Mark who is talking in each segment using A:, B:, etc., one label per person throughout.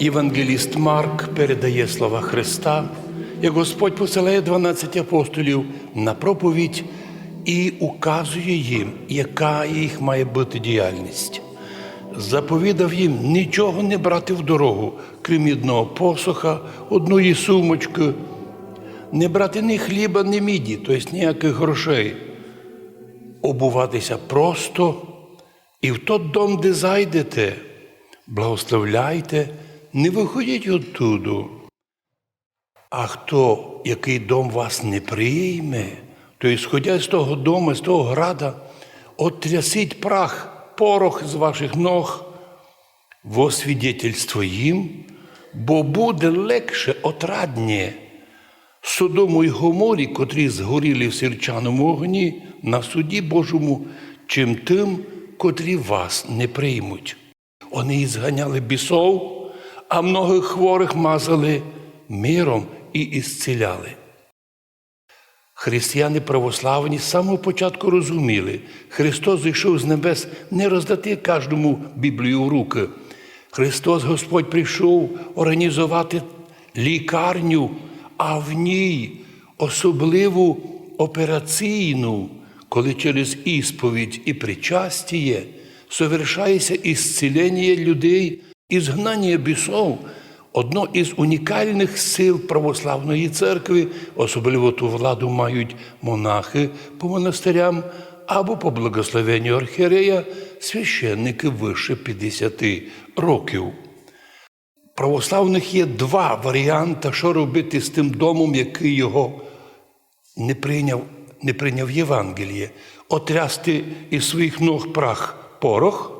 A: Євангеліст Марк передає слова Христа, як Господь посилає 12 апостолів на проповідь і указує їм, яка їх має бути діяльність. Заповідав їм нічого не брати в дорогу, крім одного посоха, одної сумочки, не брати ні хліба, ні міді, тобто ніяких грошей, обуватися просто і в той дом, де зайдете, благословляйте, не виходіть оттуду. А хто, який дом вас не прийме, то і сходя з того дому, з того града, отрясіть прах, порох з ваших ног, во свідетельство їм, бо буде легше отраднє Содому й Гоморі, котрі згоріли в сірчаному огні на суді Божому, чим тим, котрі вас не приймуть. Вони і зганяли бісов, а многих хворих мазали миром і ісціляли. Християни православні з самого початку розуміли, Христос зійшов з небес не роздати кожному Біблію в руки. Христос Господь прийшов організувати лікарню, а в ній особливу операційну, коли через ісповідь і причастіє совершається ісцілення людей і згнання бісов. Одно із унікальних сил православної церкви, особливо ту владу мають монахи по монастирям або по благословенню архієрея священники вище 50 років. Православних є два варіанти, що робити з тим домом, який його не прийняв, не прийняв Євангеліє. Отрясти із своїх ног прах порох,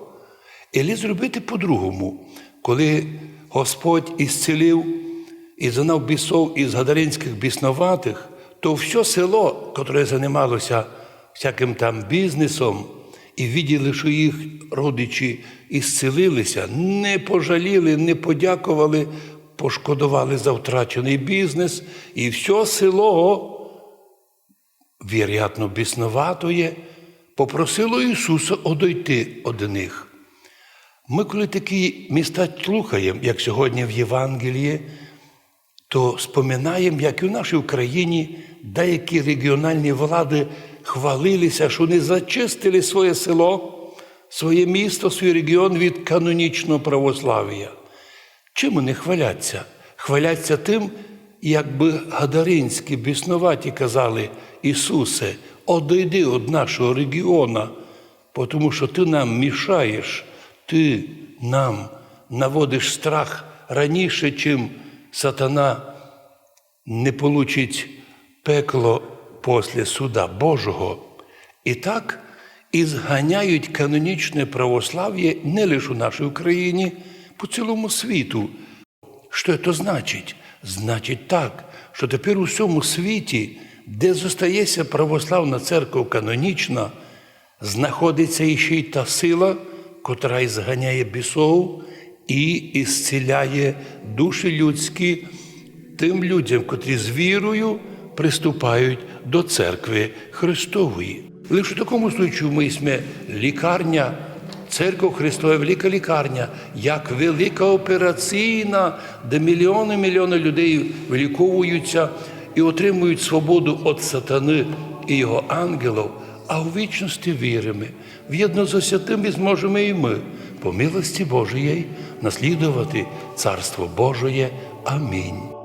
A: і зробити по-другому, коли Господь ісцілив і занав бісов із гадаринських біснуватих, то все село, котре займалося всяким там бізнесом, і виділи, що їх родичі ісцілилися, не пожаліли, не подякували, пошкодували за втрачений бізнес, і все село, вірятно, біснуватоє, попросило Ісуса одойти од них. Ми, коли такі міста слухаємо, як сьогодні в Євангелії, то споминаємо, як і в нашій Україні деякі регіональні влади хвалилися, що вони зачистили своє село, своє місто, свій регіон від канонічного православ'я. Чим вони хваляться? Хваляться тим, якби гадаринські біснуваті казали, Ісусе, одійди від нашого регіону, тому що ти нам мішаєш, ти нам наводиш страх раніше, чим сатана не получить пекло після суда Божого. І так і зганяють канонічне православ'я не лише у нашій Україні, по цілому світу. Що це значить? Значить так, що тепер у всьому світі, де зостається православна церква канонічна, знаходиться іще й та сила, котра і зганяє бісов і ісціляє душі людські тим людям, котрі з вірою приступають до церкви Христової. Лише в такому случаю ми сме лікарня, церква Христова, велика лікарня, як велика операційна, де мільйони мільйони людей виліковуються і отримують свободу від сатани і його ангелів, а у вічності віримо. В'єдно з святим і зможемо і ми, по милості Божої, наслідувати Царство Божоє. Амінь.